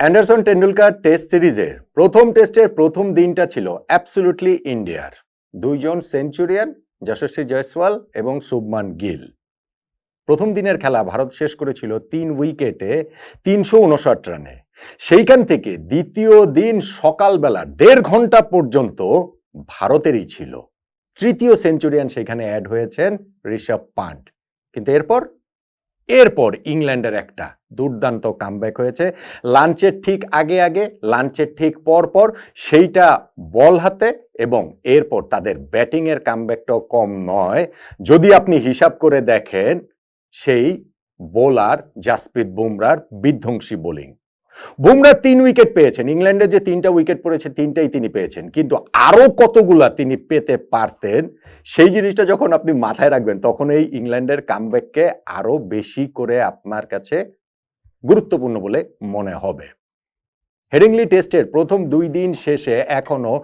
Anderson Tendulkar test সিরিজের প্রথম টেস্টের প্রথম দিনটা ছিল অ্যাবসলুটলি ইন্ডিয়ার। দুইজন সেঞ্চুরিয়ান, যশস্বী জয়সওয়াল এবং শুভমান গিল। প্রথম দিনের খেলা ভারত শেষ করেছিল তিন উইকেটে তিনশো উনষাট রানে। সেইখান থেকে দ্বিতীয় দিন সকালবেলা দেড় ঘণ্টা পর্যন্ত ভারতেরই ছিল। তৃতীয় সেঞ্চুরিয়ান সেখানে অ্যাড হয়েছেন ঋষভ পান্ট। কিন্তু এরপর এরপর ইংল্যান্ডের একটা দুর্দান্ত কামব্যাক হয়েছে। লাঞ্চের ঠিক আগে আগে, লাঞ্চের ঠিক পর পর সেইটা বল হাতে এবং এরপর তাদের ব্যাটিংয়ের কামব্যাকটাও কম নয়। যদি আপনি হিসাব করে দেখেন, সেই বোলার জাসপ্রীত বুমরার বিধ্বংসী বোলিং বুমরা তিন উইকেট পেয়েছেন। ইংল্যান্ডের যে তিনটা উইকেট পড়েছে, তিনটাই তিনি পেয়েছেন। কিন্তু আরও কতগুলা তিনি পেতে পারতেন, সেই জিনিসটা যখন আপনি মাথায় রাখবেন, তখন এই ইংল্যান্ডের কামব্যাককে আরও বেশি করে আপনার কাছে গুরুত্বপূর্ণ বলে মনে হবে। হেডিংলি টেস্টের প্রথম দুই দিন শেষে এখনও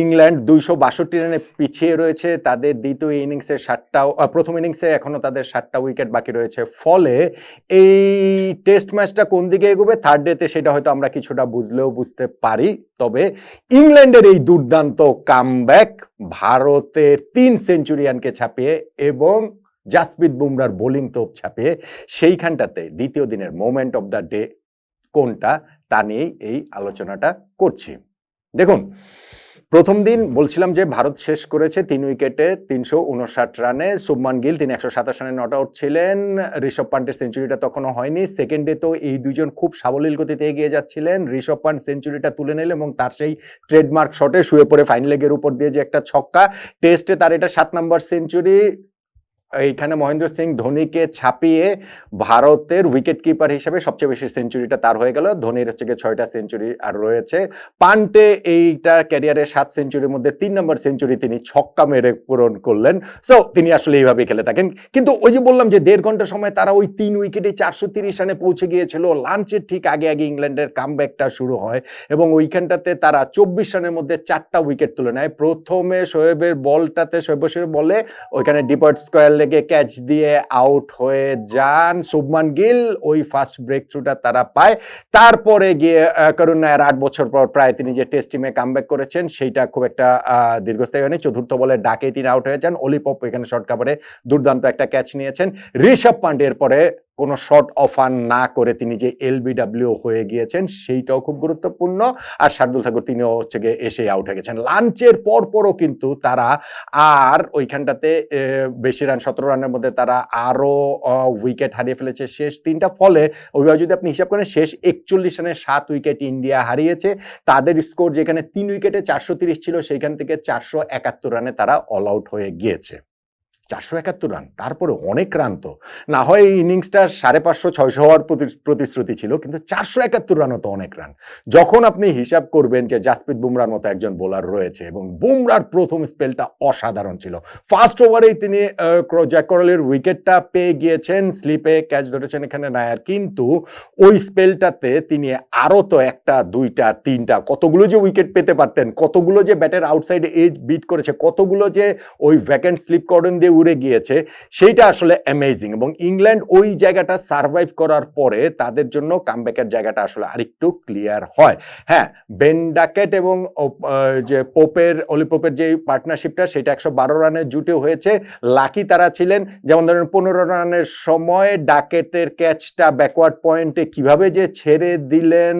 ইংল্যান্ড দুইশো বাষট্টি রানে পিছিয়ে রয়েছে। তাদের দ্বিতীয় ইনিংসে সাতটা প্রথম ইনিংসে এখনও তাদের সাতটা উইকেট বাকি রয়েছে। ফলে এই টেস্ট ম্যাচটা কোন দিকে এগোবে? থার্ড ডেতে সেটা হয়তো আমরা কিছুটা বুঝলেও বুঝতে পারি। তবে ইংল্যান্ডের এই দুর্দান্ত কামব্যাক ভারতের তিন সেঞ্চুরিয়ানকে ছাপিয়ে এবং জাসপ্রীত বুমরার বোলিং তোপ ছাপিয়ে সেইখানটাতে দ্বিতীয় দিনের মোমেন্ট অফ দ্য ডে কোনটা? তা নিয়েই এই আলোচনাটা করছি। দেখুন, প্রথম দিন বলছিলাম যে ভারত শেষ করেছে তিন উইকেটে তিনশো উনষাট রানে। শুভমান গিল তিনি একশো সাতাশ রানে নট আউট ছিলেন। ঋষভ পান্টের সেঞ্চুরিটা তখনও হয়নি। সেকেন্ডে তো এই দুজন খুব সাবলীল গতিতে এগিয়ে যাচ্ছিলেন। ঋষভ পান্ট সেঞ্চুরিটা তুলে নিলেন এবং তার সেই ট্রেডমার্ক শটে শুয়ে পড়ে ফাইন লেগের উপর দিয়ে যে একটা ছক্কা, টেস্টে তার এটা সাত নম্বর সেঞ্চুরি। এইখানে মহেন্দ্র সিং ধোনিকে ছাপিয়ে ভারতের উইকেট কিপার হিসেবে সবচেয়ে বেশি সেঞ্চুরিটা তার হয়ে গেল। ধোনির হচ্ছে ছয়টা সেঞ্চুরি আর রয়েছে। পান্টে এইটা ক্যারিয়ারের সাত সেঞ্চুরির মধ্যে তিন নম্বর সেঞ্চুরি তিনি ছক্কা মেরে পূরণ করলেন। সো তিনি আসলে এইভাবে খেলে থাকেন। কিন্তু ওই যে বললাম যে দেড় ঘণ্টা সময় তারা ওই তিন উইকেটে চারশো তিরিশ রানে পৌঁছে গিয়েছিল। লাঞ্চের ঠিক আগে আগে ইংল্যান্ডের কামব্যাকটা শুরু হয় এবং ওইখানটাতে তারা চব্বিশ রানের মধ্যে চারটা উইকেট তুলে নেয়। প্রথমে শোয়েবের বলটাতে শোয়েব বলে ওইখানে ডিপার্ট স্কোয়ার লেগে ক্যাচ দিয়ে আউট হয়ে যান শুভমান গিল। ওই ফার্স্ট ব্রেক থ্রুটা তারা পায়। তারপরে গিয়ে করুণ নায়ার আট বছর পর প্রায় তিনি যে টেস্ট টিমে কামব্যাক করেছেন, সেইটা খুব একটা দীর্ঘস্থায়ী হয়নি। চতুর্থ বলে ডাকে তিনি আউট হয়ে যান। অলিপপ এখানে শর্ট কাভারে দুর্দান্ত একটা ক্যাচ নিয়েছেন। ঋষভ পান্ডের পরে কোনো শর্ট অফার না করে তিনি যে এলবিডাব্লিউ হয়ে গিয়েছেন, সেইটাও খুব গুরুত্বপূর্ণ। আর শার্দুল ঠাকুর তিনিও হচ্ছে গিয়ে এসে আউট হয়ে গেছেন। লাঞ্চের পর পরও কিন্তু তারা আর ওইখানটাতে বেশি রান সতেরো রানের মধ্যে তারা আরও উইকেট হারিয়ে ফেলেছে শেষ তিনটা। ফলে ওইভাবে যদি আপনি হিসাব করেন, শেষ একচল্লিশ রানে সাত উইকেট ইন্ডিয়া হারিয়েছে। তাদের স্কোর যেখানে তিন উইকেটে চারশো ছিল, সেইখান থেকে চারশো একাত্তর রানে তারা অল আউট হয়ে গিয়েছে। চারশো একাত্তর রান তারপরে অনেক রান তো। না হয় এই ইনিংসটা সাড়ে পাঁচশো, ছয়শো হওয়ার প্রতিশ্রুতি ছিল, কিন্তু চারশো একাত্তর রানও তো অনেক রান যখন আপনি হিসাব করবেন যে জাসপ্রীত বুমরার মতো একজন বোলার রয়েছে, এবং বুমরার প্রথম স্পেলটা অসাধারণ ছিল। ফার্স্ট ওভারেই তিনি ক্র- উইকেটটা পেয়ে গিয়েছেন স্লিপে ক্যাচ ধরেছেন এখানে নায়ার কিন্তু ওই স্পেলটাতে তিনি আরও তো একটা, দুইটা, তিনটা, কতগুলো যে উইকেট পেতে পারতেন, কতগুলো যে ব্যাটের আউটসাইডে এজ বিট করেছে, কতগুলো যে ওই ভ্যাকেন্ট স্লিপ কর্ডন দিয়ে উড়ে গিয়েছে, সেইটা আসলে অ্যামেজিং এবং ইংল্যান্ড ওই জায়গাটা সার্ভাইভ করার পরে তাদের জন্য কামব্যাকের জায়গাটা আসলে আরেকটু ক্লিয়ার হয়। হ্যাঁ বেন ডাকেট এবং যে পোপের অলি পোপের যে পার্টনারশিপটা সেটা একশো বারো রানের জুটে হয়েছে। লাকি তারা ছিলেন। যেমন ধরেন, পনেরো রানের সময় ডাকেটের ক্যাচটা ব্যাকওয়ার্ড পয়েন্টে কীভাবে যে ছেড়ে দিলেন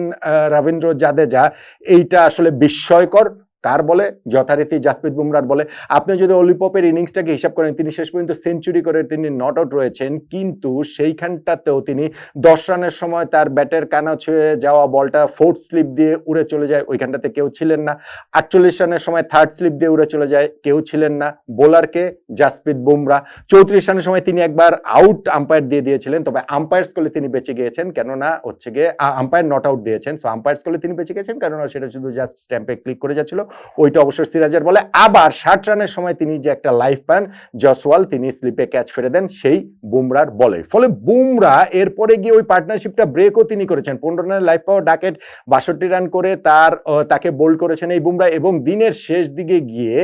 রবীন্দ্র জাদেজা, এইটা আসলে বিস্ময়কর। কার বলে? যথারীতি জাসপ্রীত বুমরার বলে। আপনি যদি অলিপপের ইনিংসটাকে হিসাব করেন, তিনি শেষ পর্যন্ত সেঞ্চুরি করে তিনি নট আউট রয়েছেন, কিন্তু সেইখানটাতেও তিনি দশ রানের সময় তার ব্যাটের কানা ছুঁয়ে যাওয়া বলটা ফোর্থ স্লিপ দিয়ে উড়ে চলে যায়, ওইখানটাতে কেউ ছিলেন না। আটচল্লিশ রানের সময় থার্ড স্লিপ দিয়ে উড়ে চলে যায়, কেউ ছিলেন না। বোলারকে জাসপ্রীত বুমরা চৌত্রিশ রানের সময় তিনি একবার আউট আম্পায়ার দিয়ে দিয়েছিলেন, তবে আম্পায়ার্স করলে তিনি বেঁচে গিয়েছেন, কেননা হচ্ছে গিয়ে আম্পায়ার নট আউট দিয়েছেন। সো আম্পায়ার্স করলে তিনি বেঁচে গেছেন কেননা সেটা শুধু জাস্ট স্ট্যাম্পে ক্লিক করে যাচ্ছিল। ওইটা অবশ্য সিরাজের বলে। আবার ষাট রানের সময় তিনি যে একটা লাইফ পান জসওয়াল তিনি স্লিপে ক্যাচ ফেরে দেন সেই বুমরার বলে ফলে বুমরা এরপরে গিয়ে ওই পার্টনারশিপটা ব্রেকও তিনি করেছেন। পনেরো রানের লাইফ পাওয়ার ডাকেট, বাষট্টি রান করে তার তাকে বোল্ড করেছেন এই বুমরা এবং দিনের শেষ দিকে গিয়ে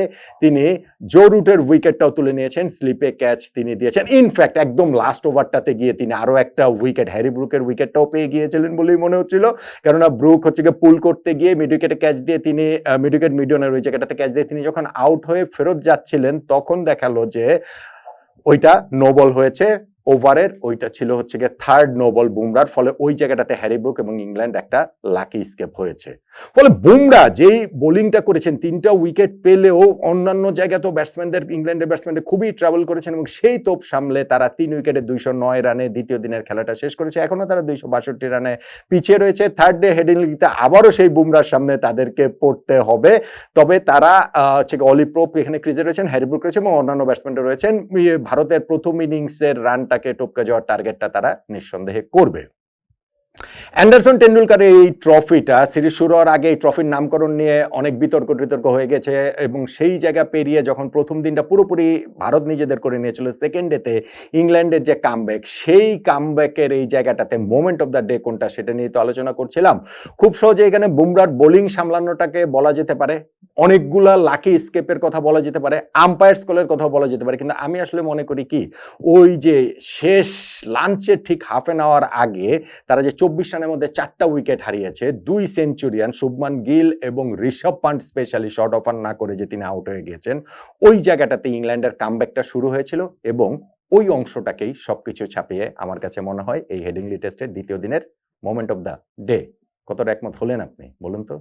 তিনি জো রুটের উইকেটটাও তুলে নিয়েছেন, স্লিপে ক্যাচ তিনি দিয়েছেন। ইনফ্যাক্ট একদম লাস্ট ওভারটাতে গিয়ে তিনি আরও একটা উইকেট হ্যারি ব্রুকের উইকেটটাও পেয়ে গিয়েছিলেন বলেই মনে হচ্ছিল। কেননা ব্রুক হচ্ছে গিয়ে পুল করতে গিয়ে মিড ক্যাচ দিয়ে তিনি মিড মিডিয়নের ওই জায়গাটাতে ক্যাচ দিয়ে তিনি যখন আউট হয়ে ফেরত যাচ্ছিলেন, তখন দেখাল যে ওইটা নোবল হয়েছে। ওভারের ওইটা ছিল হচ্ছে গিয়ে থার্ড নো বল বুমরার ফলে ওই জায়গাটাতে হ্যারি ব্রুক এবং ইংল্যান্ড একটা লাকি স্কেপ হয়েছে। ফলে বুমরা যেই বোলিংটা করেছেন তিনটা উইকেট পেলেও অন্যান্য জায়গাতেও ব্যাটসম্যানদের ইংল্যান্ডের ব্যাটসম্যানদের খুবই ট্রাভেল করেছেন এবং সেই তোপ সামলে তারা তিন উইকেটে দুইশো নয় রানে দ্বিতীয় দিনের খেলাটা শেষ করেছে। এখনও তারা দুইশো বাষট্টি রানে পিছিয়ে রয়েছে। থার্ড ডে হেডিং লিগতে আবারও সেই বুমরার সামনে তাদেরকে পড়তে হবে। তবে তারা হচ্ছে গিয়ে অলি এখানে ক্রিজে রয়েছেন হ্যারিব্রুক রয়েছে এবং অন্যান্য ব্যাটসম্যানরা রয়েছেন। ইয়ে, ভারতের প্রথম ইনিংসের রানটাকে টপকে যাওয়ার টার্গেটটা তারা নিঃসন্দেহে করবে। অ্যান্ডারসন টেন্ডুলকারের এই ট্রফিটা সিরিজ শুরু হওয়ার আগে এই ট্রফির নামকরণ নিয়ে অনেক বিতর্ক টিতর্ক হয়ে গেছে এবং সেই জায়গা পেরিয়ে যখন প্রথম দিনটা পুরোপুরি ভারত নিজেদের করে নিয়েছিল সেকেন্ড ডেতে ইংল্যান্ডের যে কামব্যাক সেই কামব্যাকের এই জায়গাটাতে মোমেন্ট অফ দ্য ডে কোনটা সেটা নিয়ে তো আলোচনা করছিলাম। খুব সহজে এখানে বুমরার বোলিং সামলানোটাকে বলা যেতে পারে। অনেকগুলা লাকি স্কেপের কথা বলা যেতে পারে আম্পায়ার স্কলের কথা বলা যেতে পারে। কিন্তু আমি আসলে মনে করি কি, ওই যে শেষ লাঞ্চের ঠিক হাফ এন আওয়ার আগে তারা যে চব্বিশ রানের মধ্যে চারটা উইকেট হারিয়েছে, দুই সেঞ্চুরিয়ান শুভমান গিল এবং Rishabh Pant specially short offer না করে যে তিনি আউট হয়ে গিয়েছেন, ওই জায়গাটাতে ইংল্যান্ডের কামব্যাকটা শুরু হয়েছিল এবং ওই অংশটাকেই সবকিছু ছাপিয়ে আমার কাছে মনে হয় এই হেডিংলি টেস্টের দ্বিতীয় দিনের মোমেন্ট অফ দ্য ডে কতটা একমত হলেন আপনি? বলুন তো।